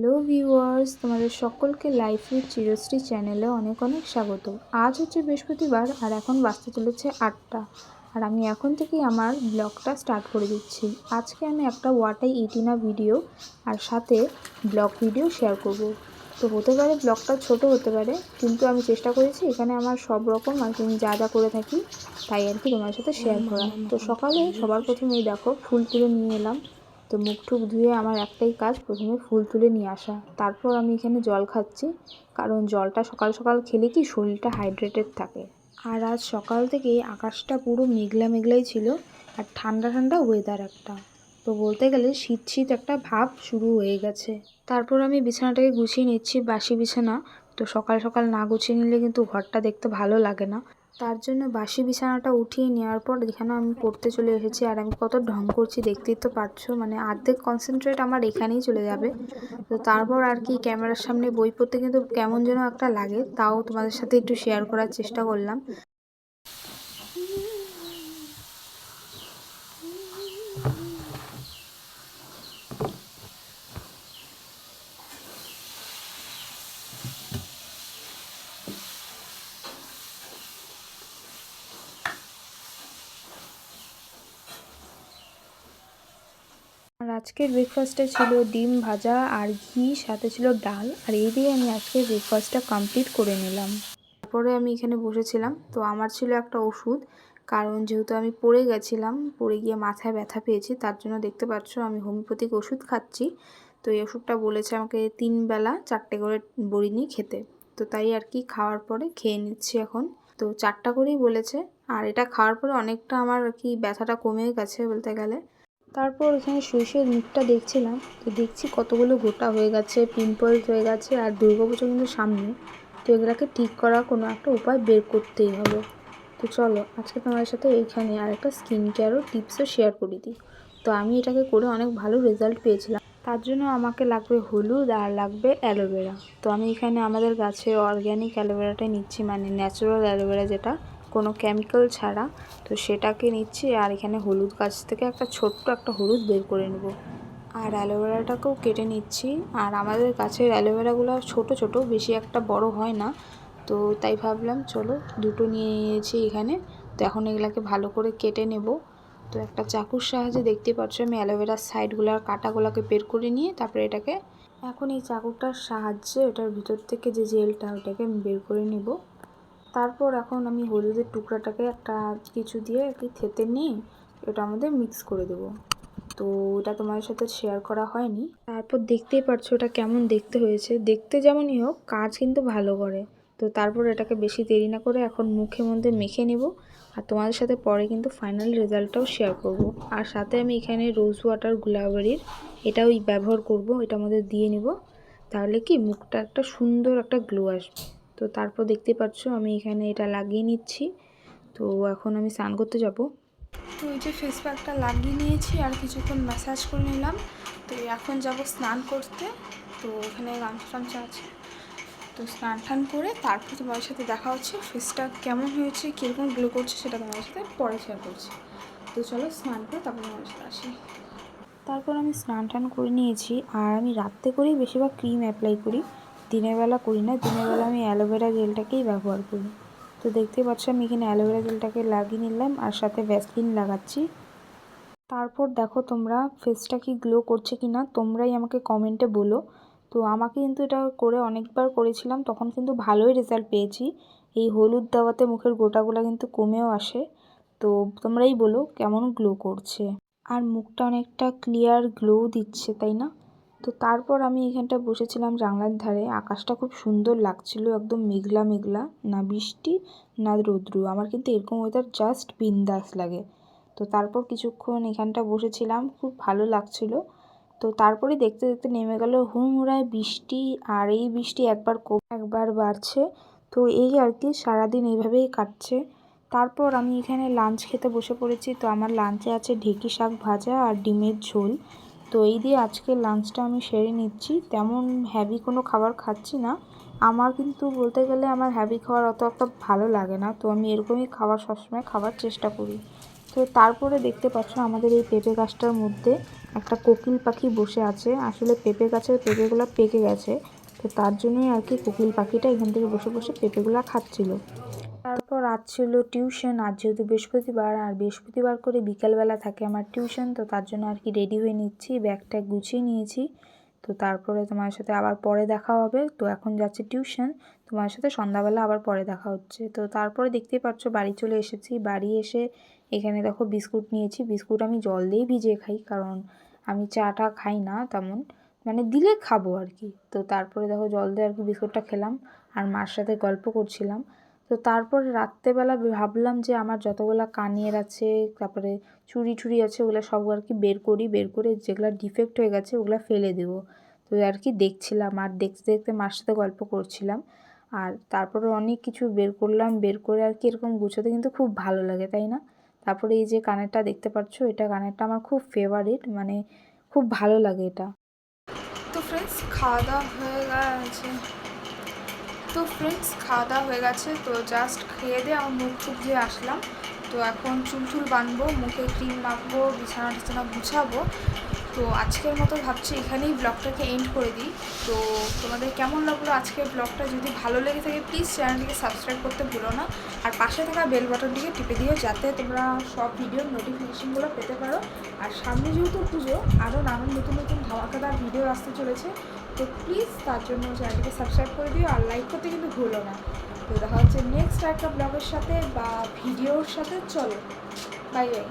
Hello viewers, তোমাদের সকলকে life with Chirashree চ্যানেলে অনেক অনেক স্বাগত। আজ হচ্ছে বৃহস্পতিবার আর এখন বাজতে চলেছে আটটা। আর আমি এখন থেকেই আমার ব্লগটা স্টার্ট করে দিচ্ছি। আজকে আমি একটা ওয়াটাই ইটিনা ভিডিও আর সাথে ব্লগ ভিডিও শেয়ার করব। তো হতে পারে ব্লগটা ছোট হতে পারে, কিন্তু আমি চেষ্টা করেছি এখানে আমার সব রকম আর কি আমি যা যা করে থাকি তাই আর কি তোমার সাথে শেয়ার করা তো সকালে সবার প্রথমেই দেখো ফুল তুলে নিয়ে এলাম। তো মুখ টুক ধুয়ে আমার একটাই কাজ, প্রথমে ফুল তুলে নিয়ে আসা। তারপর আমি এখানে জল খাচ্ছি, কারণ জলটা সকাল সকাল খেলে কি শরীরটা হাইড্রেটেড থাকে। আর আজ সকাল থেকেই আকাশটা পুরো মেঘলা মেঘলাই ছিল, আর ঠান্ডা ঠান্ডা ওয়েদার একটা। তো বলতে গেলে শীত শীত একটা ভাব শুরু হয়ে গেছে। তারপর আমি বিছানাটাকে গুছিয়ে নিচ্ছি বাসি বিছানা। তো সকাল সকাল না গুছিয়ে নিলে কিন্তু ঘরটা দেখতে ভালো লাগে না। তার জন্য বাসি বিছানাটা উঠিয়ে নেওয়ার পর এখানে আমি পড়তে চলে এসেছি। আর আমি কত ঢং করছি, দেখতেই তো পারছ মানে অর্ধেক কনসেন্ট্রেট আমার এখানেই চলে যাবে। তো তারপর আর কি, ক্যামেরার সামনে বই পড়তে কিন্তু কেমন যেন একটা লাগে, তাও তোমাদের সাথে একটু শেয়ার করার চেষ্টা করলাম। আজকের ব্রেকফাস্টে ছিল ডিম ভাজা আর ঘি, সাথে ছিল ডাল। আর এই দিয়ে আমি আজকের ব্রেকফাস্টটা কমপ্লিট করে নিলাম। তারপরে আমি এখানে বসেছিলাম। তো আমার ছিল একটা ওষুধ, কারণ যেহেতু আমি পড়ে গেছিলাম, পড়ে গিয়ে মাথায় ব্যথা পেয়েছি, তার জন্য দেখতে পাচ্ছ আমি হোমিওপ্যাথিক ওষুধ খাচ্ছি। তো এই ওষুধটা বলেছে আমাকে তিন বেলা চারটে করে বড়ি নিয়ে খেতে। তো তাই আর কি খাওয়ার পরে খেয়ে নিচ্ছি এখন। তো চারটা করেই বলেছে। আর এটা খাওয়ার পরে অনেকটা আমার আর কি ব্যথাটা কমে গেছে বলতে গেলে। তারপর শুয়ে শুয়ে মুখটা দেখছিলাম, তো দেখছি কতগুলো গোটা হয়ে গেছে পিম্পলস হয়ে গেছে, আর দুর্গাপুজো কিন্তু সামনে। তো এগুলোকে ঠিক করার কোনো একটা উপায় বের করতেই হবে। তো চলো, আজকে তোমাদের সাথে এইখানে আর একটা স্কিন কেয়ারও টিপসও শেয়ার করে দিই। তো আমি এটাকে করে অনেক ভালো রেজাল্ট পেয়েছিলাম। তার জন্য আমাকে লাগবে হলুদ আর লাগবে অ্যালোভেরা তো আমি এখানে আমাদের গাছের অর্গ্যানিক অ্যালোভেরাটাই নিচ্ছি মানে ন্যাচারাল অ্যালোভেরা যেটা। কোনো কেমিক্যাল ছাড়া, তো সেটাকে নিচ্ছি আর এখানে হলুদ গাছ থেকে একটা ছোট্ট একটা হলুদ বের করে নেব। আর অ্যালোভেরাটাকেও কেটে নিচ্ছি। আর আমাদের গাছের অ্যালোভেরাগুলো ছোট ছোট, বেশি একটা বড় হয় না। তো তাই ভাবলাম, চলো দুটো নিয়ে নিয়েছি এখানে। তো এখন এগুলাকে ভালো করে কেটে নেব। তো একটা চাকুর সাহায্যে দেখতে পাচ্ছ, আমি অ্যালোভেরার সাইডগুলোর কাটাগুলোকে বের করে নিয়ে তারপরে এটাকে, এখন এই চাকুটার সাহায্যে এটার ভিতর থেকে যে জেলটা ওটাকে আমি বের করে নেব। তারপর এখন আমি হলুদের টুকরাটাকে একটা কিছু দিয়ে একটি থেতে নিয়ে এটা আমাদের মিক্স করে দেব। তো এটা তোমাদের সাথে শেয়ার করা হয়নি। তারপর দেখতেই পারছ ওটা কেমন দেখতে হয়েছে। দেখতে যেমনই হোক, কাজ কিন্তু ভালো করে। তো তারপর এটাকে বেশি দেরি না করে এখন মুখের মধ্যে মেখে নেব। আর তোমাদের সাথে পরে কিন্তু ফাইনাল রেজাল্টটাও শেয়ার করব। আর সাথে আমি এখানে রোজ ওয়াটার গুলাবারির এটাও ব্যবহার করব, এটা মধ্যে দিয়ে নিব। তাহলে কি মুখটা একটা সুন্দর একটা গ্লো আসবে। তো তারপর দেখতে পাচ্ছ আমি এখানে এটা লাগিয়ে নিচ্ছি। তো এখন আমি স্নান করতে যাব। তো ওই যে ফেস প্যাকটা লাগিয়ে নিয়েছি আর কিছুক্ষণ ম্যাসাজ করে নিলাম। তো এখন যাব স্নান করতে। তো ওখানে গামছা টামছা আছে। তো স্নান টান করে তারপর তোমার সাথে দেখা হচ্ছে ফেসটা কেমন হয়েছে, কীরকম গ্লো করছে সেটা তোমার সাথে পরে শেয়ার করছি। তো চলো স্নান করে তারপর তোমার সাথে আসি। তারপর আমি স্নান টান করে নিয়েছি আর আমি রাত্রে করেই বেশিরভাগ ক্রিম অ্যাপ্লাই করি। দিনের বেলা করি না, দিনের বেলা আমি অ্যালোভেরা জেলটাকেই ব্যবহার করি। তো দেখতে পাচ্ছ আমি এখানে অ্যালোভেরা জেলটাকে লাগিয়ে নিলাম আর সাথে ভ্যাসলিন লাগাচ্ছি। তারপর দেখো তোমরা ফেসটা কি গ্লো করছে কি না তোমরাই আমাকে কমেন্টে বলো। তো আমাকে কিন্তু এটা করে অনেকবার করেছিলাম, তখন কিন্তু ভালোই রেজাল্ট পেয়েছি। এই হলুদ দেওয়াতে মুখের গোটাগুলো কিন্তু কমেও আসে। তো তোমরাই বলো কেমন গ্লো করছে। আর মুখটা অনেকটা ক্লিয়ার গ্লো দিচ্ছে, তাই না? তো তারপর আমি এখানটা বসেছিলাম জানলার ধারে। আকাশটা খুব সুন্দর লাগছিল, একদম মেঘলা মেঘলা, না বৃষ্টি, না রৌদ্র। আমার কিন্তু এরকম ওয়েদার জাস্ট বিন্দাস লাগে। তো তারপর কিছুক্ষণ এখানটা বসেছিলাম, খুব ভালো লাগছিল। তো তারপরে দেখতে দেখতে নেমে গেল হুড়মুড়ায় বৃষ্টি, আর এই বৃষ্টি একবার কম, একবার বাড়ছে। তো এই আর কি, সারাদিন এইভাবেই কাটছে। তারপর আমি এখানে লাঞ্চ খেতে বসে পড়েছি। তো আমার লাঞ্চে আছে ঢেঁকি শাক ভাজা আর ডিমের ঝোল। তো এই দিয়ে আজকে লাঞ্চটা আমি সেরে নিচ্ছি। তেমন হ্যাভি কোনো খাবার খাচ্ছি না। আমার কিন্তু বলতে গেলে আমার হ্যাভি খাবার অত একটা ভালো লাগে না। তো আমি এরকমই খাবার সবসময় খাবার চেষ্টা করি। তো তারপরে দেখতে পাচ্ছ আমাদের এই পেঁপে গাছটার মধ্যে একটা কোকিল পাখি বসে আছে। আসলে পেঁপে গাছের পেঁপেগুলো পেকে গেছে। তো তার জন্যই আর কি কোকিল পাখিটা এখান থেকে বসে বসে পেঁপেগুলো খাচ্ছিল। তারপর আজ ছিল টিউশন, আজ যেহেতু বৃহস্পতিবার আর বৃহস্পতিবার করে বিকালবেলা থাকে আমার টিউশন, তো তার জন্য আর কি রেডি হয়ে নিচ্ছি ব্যাগটা গুছিয়ে নিয়েছি। তো তারপরে তোমার সাথে আবার পরে দেখা হবে। তো এখন যাচ্ছে টিউশন, তোমার সাথে সন্ধ্যাবেলা আবার পরে দেখা হচ্ছে। তো তারপরে দেখতেই পাচ্ছ বাড়ি চলে এসেছি। বাড়ি এসে এখানে দেখো বিস্কুট নিয়েছি। বিস্কুট আমি জল দিয়েই ভিজিয়ে খাই, কারণ আমি চাটা খাই না তেমন। মানে দিলে খাব আর কি। তো তারপরে দেখো জল দিয়ে আর কি বিস্কুটটা খেলাম। আর মার সাথে গল্প করছিলাম। তো তারপর রাত্রেবেলা ভাবলাম যে আমার যতগুলো কানের আছে, তারপরে চুড়ি টুড়ি আছে, ওগুলো সব আর কি বের করি, বের করে যেগুলো ডিফেক্ট হয়ে গেছে ওগুলো ফেলে দেবো। তো আর কি দেখছিলাম, আর দেখতে দেখতে মার সাথে গল্প করছিলাম। আর তারপরে অনেক কিছু বের করলাম, বের করে আর কি এরকম গুছোতে কিন্তু খুব ভালো লাগে, তাই না? তারপরে এই যে কানেরটা দেখতে পাচ্ছ, এটা কানেরটা আমার খুব ফেভারিট মানে খুব ভালো লাগে এটা। তো ফ্রেন্ডস খাওয়া দাওয়া হয়ে গেছে। তো ফ্রেন্ডস খাওয়া দাওয়া হয়ে গেছে, তো জাস্ট খেয়ে দিয়ে আমার মুখ টুক দিয়ে আসলাম। তো এখন চুল চুল বানবো, মুখে ক্রিম মাখবো, বিছানা টিছানা গুছাবো। তো আজকের মতো ভাবছি এখানেই ব্লগটাকে এন্ড করে দিই। তো তোমাদের কেমন লাগল আজকের ব্লগটা? যদি ভালো লেগে থাকে প্লিজ চ্যানেলটিকে সাবস্ক্রাইব করতে ভুলো না। আর পাশে থাকা বেল বাটনটিকে টিপে দিও, যাতে তোমরা সব ভিডিওর নোটিফিকেশনগুলো পেতে পারো। আর সামনে যেহেতু পুজো আরও নানান নতুন নতুন ধামাকাদার ভিডিও আসতে চলেছে। তো প্লিজ তার জন্য চ্যানেলটিকে সাবস্ক্রাইব করে দিও আর লাইক করতে কিন্তু ভুলো না। তো দেখা হচ্ছে নেক্সট একটা ব্লগের সাথে বা ভিডিওর সাথে। চলো বাই বাই